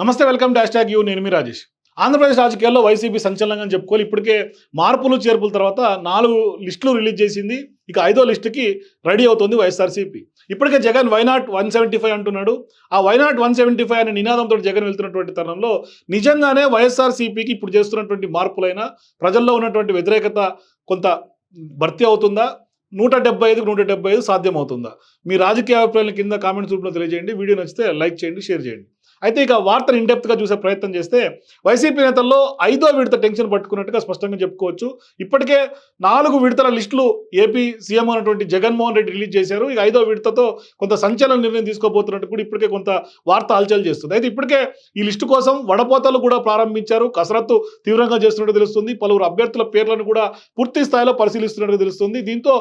నమస్తే welcome dash tag you. నేను మీ రాజేష్. ఆంధ్రప్రదేశ్ రాజకీయాల్లో వైసీపీ సంచలనంగా చెప్పుకోవాలి. ఇప్పటికే మార్పులు చేర్పుల తర్వాత నాలుగు లిస్టులు రిలీజ్ చేసింది. ఇక ఐదో లిస్టుకి రెడీ అవుతుంది వైఎస్ఆర్సీపీ. ఇప్పటికే Jagan why not one seventy five అంటున్నాడు. ఆ వైనాట్ వన్ సెవెంటీ ఫైవ్ అనే నినాదంతో జగన్ వెళ్తున్నటువంటి తరుణంలో నిజంగానే వైఎస్ఆర్సీపీకి ఇప్పుడు చేస్తున్నటువంటి మార్పులైనా ప్రజల్లో ఉన్నటువంటి వ్యతిరేకత కొంత భర్తీ అవుతుందా? నూట డెబ్బై ఐదుకు నూట డెబ్బై ఐదు సాధ్యమవుతుందా? మీ రాజకీయ అభిప్రాయాల కింద కామెంట్స్ రూపంలో తెలియజేయండి. వీడియో నచ్చితే లైక్ చేయండి షేర్ చేయండి. అయితే ఇక వార్తను ఇండెప్త్గా చూసే ప్రయత్నం చేస్తే వైసీపీ నేతల్లో ఐదో విడత టెన్షన్ పట్టుకున్నట్టుగా స్పష్టంగా చెప్పుకోవచ్చు. ఇప్పటికే నాలుగు విడతల లిస్టులు ఏపీ సీఎం అయినటువంటి జగన్మోహన్ రెడ్డి రిలీజ్ చేశారు. ఇక ఐదో విడతతో కొంత సంచలన నిర్ణయం తీసుకోబోతున్నట్టు కూడా ఇప్పటికే కొంత వార్త హల్చల్ చేస్తుంది. అయితే ఇప్పటికే ఈ లిస్టు కోసం వడపోతలు కూడా ప్రారంభించారు. కసరత్తు తీవ్రంగా చేస్తున్నట్టు తెలుస్తుంది. పలువురు అభ్యర్థుల పేర్లను కూడా పూర్తి స్థాయిలో పరిశీలిస్తున్నట్టు తెలుస్తుంది. దీంతో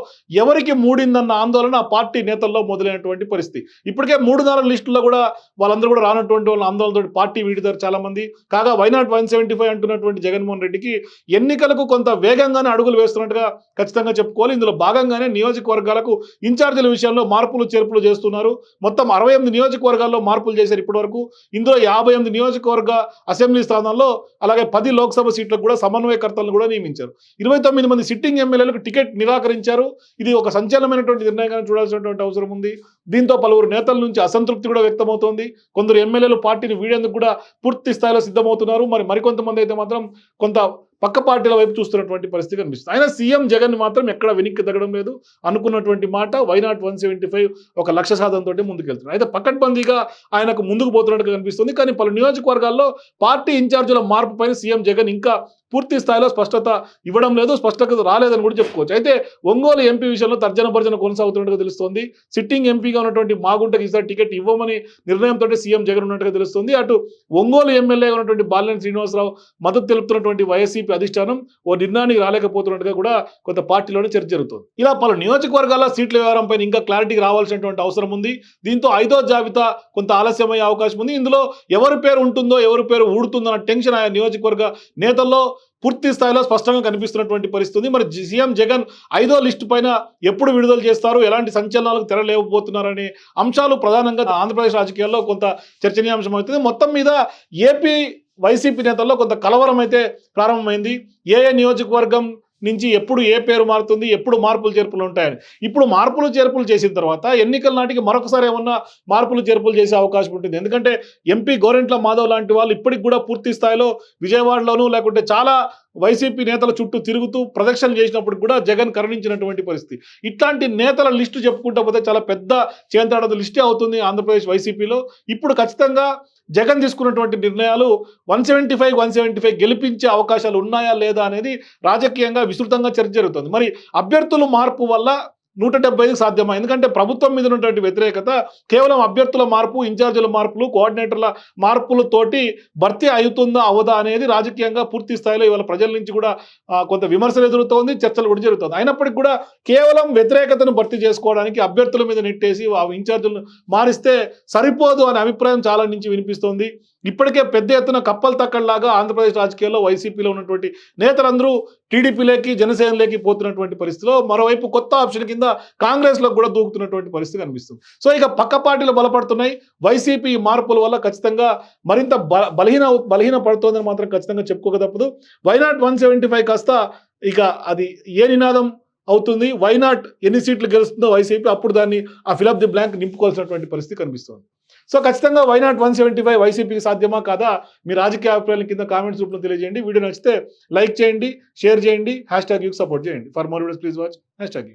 ఎవరికి మూడిందన్న ఆందోళన ఆ పార్టీ నేతల్లో మొదలైనటువంటి పరిస్థితి. ఇప్పటికే మూడు నాలుగు లిస్టుల్లో కూడా వాళ్ళందరూ కూడా రానటువంటి వాళ్ళ ఆందోళనతో పార్టీ వీడిదారు చాలా మంది కాగా why not one seventy five అంటున్నటువంటి Jaganmohan రెడ్డికి ఎన్నికలకు కొంత వేగంగానే అడుగులు వేస్తున్నట్టుగా ఖచ్చితంగా చెప్పుకోవాలి. ఇందులో భాగంగానే నియోజకవర్గాలకు ఇన్ఛార్జీల విషయంలో మార్పులు చేర్పులు చేస్తున్నారు. మొత్తం అరవై ఎనిమిది నియోజకవర్గాల్లో మార్పులు చేశారు ఇప్పటివరకు. ఇందులో యాభై ఎనిమిది నియోజకవర్గ అసెంబ్లీ స్థానాల్లో అలాగే పది లోక్సభ సీట్లకు కూడా సమన్వయకర్తలను కూడా నియమించారు. ఇరవై తొమ్మిది మంది సిట్టింగ్ ఎమ్మెల్యేలకు టికెట్ నిరాకరించారు. ఇది ఒక సంచలనమైనటువంటి నిర్ణయంగా చూడాల్సినటువంటి అవసరం ఉంది. దీంతో పలువురు నేతల నుంచి అసంతృప్తి కూడా వ్యక్తమవుతోంది. కొందరు ఎమ్మెల్యేలు పార్టీని వీడేందుకు కూడా పూర్తి స్థాయిలో సిద్ధమవుతున్నారు. మరి మరికొంతమంది అయితే మాత్రం కొంత పక్క పార్టీల వైపు చూస్తున్నటువంటి పరిస్థితి కనిపిస్తుంది. అయినా సీఎం జగన్ మాత్రం ఎక్కడ వెనక్కి తగ్గడం లేదు. అనుకున్నటువంటి మాట వైనాట్ వన్ సెవెంటీ ఫైవ్ ఒక లక్ష సాధనతో ముందుకెళ్తున్నారు. అయితే పకడ్బందీగా ఆయనకు ముందుకు పోతున్నట్టుగా కనిపిస్తుంది. కానీ పలు నియోజకవర్గాల్లో పార్టీ ఇన్ఛార్జీల మార్పు పైన సీఎం జగన్ ఇంకా పూర్తి స్థాయిలో స్పష్టత ఇవ్వడం లేదు స్పష్టత రాలేదని కూడా చెప్పుకోవచ్చు. అయితే ఒంగోలు ఎంపీ విషయంలో తర్జన భర్జన కొనసాగుతున్నట్టుగా తెలుస్తోంది. సిట్టింగ్ ఎంపీగా ఉన్నటువంటి మాగుంటకి ఈసారి టికెట్ ఇవ్వమని నిర్ణయంతో సీఎం జగన్ ఉన్నట్టుగా తెలుస్తుంది. అటు ఒంగోలు ఎమ్మెల్యేగా ఉన్నటువంటి బాలినేని శ్రీనివాసరావు మద్దతు తెలుపుతున్నటువంటి వైఎస్సీపీ అధిష్టానం ఓ నిర్ణయానికి రాలేకపోతున్నట్టుగా కూడా కొంత పార్టీలోనే చర్చ జరుగుతుంది. ఇలా పలు నియోజకవర్గాల సీట్ల వ్యవహారం పైన ఇంకా క్లారిటీకి రావాల్సినటువంటి అవసరం ఉంది. దీంతో ఐదో జాబితా కొంత ఆలస్యమయ్యే అవకాశం ఉంది. ఇందులో ఎవరి పేరు ఉంటుందో ఎవరి పేరు ఊడుతుందో అన్న టెన్షన్ ఆయా నియోజకవర్గ నేతల్లో పూర్తి స్థాయిలో స్పష్టంగా కనిపిస్తున్నటువంటి పరిస్థితి మరి సీఎం జగన్ ఐదో లిస్టు పైన ఎప్పుడు విడుదల చేస్తారు? ఎలాంటి సంచలనాలకు తెరలేకపోతున్నారనే అంశాలు ప్రధానంగా ఆంధ్రప్రదేశ్ రాజకీయాల్లో కొంత చర్చనీయాంశం అవుతుంది. మొత్తం మీద ఏపీ వైసీపీ నేతల్లో కొంత కలవరం అయితే ప్రారంభమైంది. ఏ ఏ నియోజకవర్గం నుంచి ఎప్పుడు ఏ పేరు మారుతుంది ఎప్పుడు మార్పులు చేర్పులు ఉంటాయని. ఇప్పుడు మార్పులు చేర్పులు చేసిన తర్వాత ఎన్నికల నాటికి మరొకసారి ఏమన్నా మార్పులు చేర్పులు చేసే అవకాశం ఉంటుంది. ఎందుకంటే ఎంపీ గోరెంట్ల మాధవ్ లాంటి వాళ్ళు ఇప్పటికి కూడా పూర్తి స్థాయిలో విజయవాడలోనూ లేకుంటే చాలా వైసీపీ నేతల చుట్టూ తిరుగుతూ ప్రదక్షిణలు చేసినప్పుడు కూడా జగన్ కరుణించినటువంటి పరిస్థితి. ఇట్లాంటి నేతల లిస్టు చెప్పుకుంటా పోతే చాలా పెద్ద చేంతాడదు లిస్టే అవుతుంది ఆంధ్రప్రదేశ్ వైసీపీలో. ఇప్పుడు ఖచ్చితంగా జగన్ తీసుకున్నటువంటి నిర్ణయాలు one seventy five one seventy five గెలిపించే అవకాశాలు ఉన్నాయా లేదా అనేది రాజకీయంగా విస్తృతంగా చర్చ జరుగుతుంది. మరి అభ్యర్థుల మార్పు వల్ల నూట డెబ్బై ఐదు సాధ్యమా? ఎందుకంటే ప్రభుత్వం మీద ఉన్నటువంటి వ్యతిరేకత కేవలం అభ్యర్థుల మార్పు ఇన్ఛార్జీల మార్పులు కోఆర్డినేటర్ల మార్పులతోటి భర్తీ అవుతుందా అవదా అనేది రాజకీయంగా పూర్తి స్థాయిలో ఇవాళ ప్రజల నుంచి కూడా కొంత విమర్శలు ఎదురుతోంది చర్చలు కూడా జరుగుతుంది. అయినప్పటికీ కూడా కేవలం వ్యతిరేకతను భర్తీ చేసుకోవడానికి అభ్యర్థుల మీద నెట్టేసి ఆ ఇన్ఛార్జీలను మారిస్తే సరిపోదు అనే అభిప్రాయం చాలా నుంచి వినిపిస్తోంది. ఇప్పటికే పెద్ద ఎత్తున కప్పలు తక్కడలాగా ఆంధ్రప్రదేశ్ రాజకీయాల్లో వైసీపీలో ఉన్నటువంటి నేతలందరూ టీడీపీలోకి జనసేనలోకి పోతున్నటువంటి పరిస్థితిలో మరోవైపు కొత్త ఆప్షన్ కింద కాంగ్రెస్లో కూడా దూకుతున్నటువంటి పరిస్థితి కనిపిస్తుంది. సో ఇక పక్క పార్టీలు బలపడుతున్నాయి. వైసీపీ మార్పుల వల్ల ఖచ్చితంగా మరింత బలహీన బలహీన పడుతోందని మాత్రం ఖచ్చితంగా చెప్పుకోక తప్పదు. వైనాట్ వన్ సెవెంటీ ఫైవ్ కాస్త ఇక అది ఏ నినాదం అవుతుంది? వైనాట్ ఎన్ని సీట్లు గెలుస్తుందో వైసీపీ అప్పుడు దాన్ని ఆ ఫిలప్ ది బ్లాంక్ నింపుకోవాల్సినటువంటి పరిస్థితి కనిపిస్తుంది. సో ఖచ్చితంగా వైనాట్ వన్ సెవెంటీ ఫైవ్ వైసీపీకి సాధ్యమా కాదా? మీ రాజకీయ అభిప్రాయాల కింద కామెంట్స్ రూపంలో తెలియజేయండి. వీడియో నచ్చితే లైక్ చేయండి షేర్ చేయండి హ్యాష్ ట్యాగ్ సపోర్ట్ చేయండి. For more videos please watch hashtag